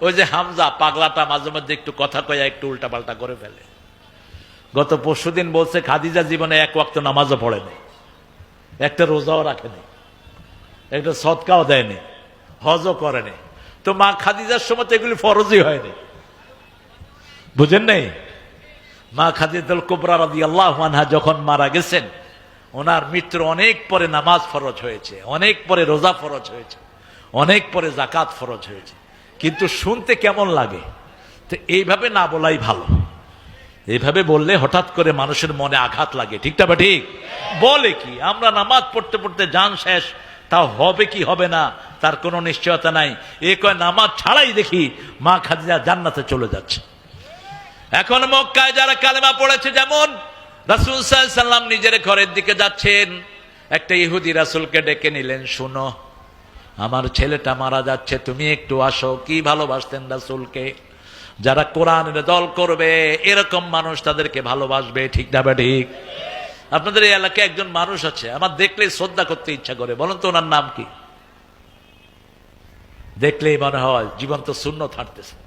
ওই যে হামজা, পাগলাটা মাঝে মধ্যে একটু কথা কয়া একটু উল্টা পাল্টা করে ফেলে। গত পরশুদিন বলছে, খাদিজা জীবনে এক ওয়াক্ত নামাজও পড়েনি একটা রোজাও রাখেনি একটা সৎকাও দেয়নি হজও করেনি তো মা খাদিজার সময় তো এগুলি ফরজই হয়নি বুঝেন নেই? মা খাদিজাতুল কুবরা রাদি আল্লাহ আনহা যখন মারা গেছেন, ওনার মৃত্যুর অনেক পরে নামাজ ফরজ হয়েছে, অনেক পরে রোজা ফরজ হয়েছে, অনেক পরে জাকাত ফরজ হয়েছে। কিন্তু শুনতে কেমন লাগে? তো এইভাবে না বলাই ভালো। এইভাবে বললে হঠাৎ করে মানুষের মনে আঘাত লাগে। ঠিকটা বা ঠিক? বলে কি? আমরা নামাজ পড়তে পড়তে যান শেষ, তা হবে কি হবে না? তার কোনো নিশ্চয়তা নাই। এ কয় নামাজ ছাড়াই দেখি মা খাদিজা জান্নাতে চলে যাচ্ছে। এখন মক্কায় যারা কালেমা পড়েছে, যেমন রাসুল সাল্লাম নিজের ঘরের দিকে যাচ্ছেন। একটা ইহুদি রাসুলকে ডেকে নিলেন, শুনো আমার ছেলেটা মারা যাচ্ছে, তুমি একটু আসো। কি ভালোবাসতেন রাসুলকে? যারা কোরআনের দল করবে, এরকম মানুষ তাদেরকে ভালোবাসবে, ঠিক না বা ঠিক? আপনাদের এই এলাকায় একজন মানুষ আছে, আমার দেখলেই শ্রদ্ধা করতে ইচ্ছা করে। বলুন তো ওনার নাম কি? দেখলেই মনে হয় জীবন তো শূন্য থাকতেছে।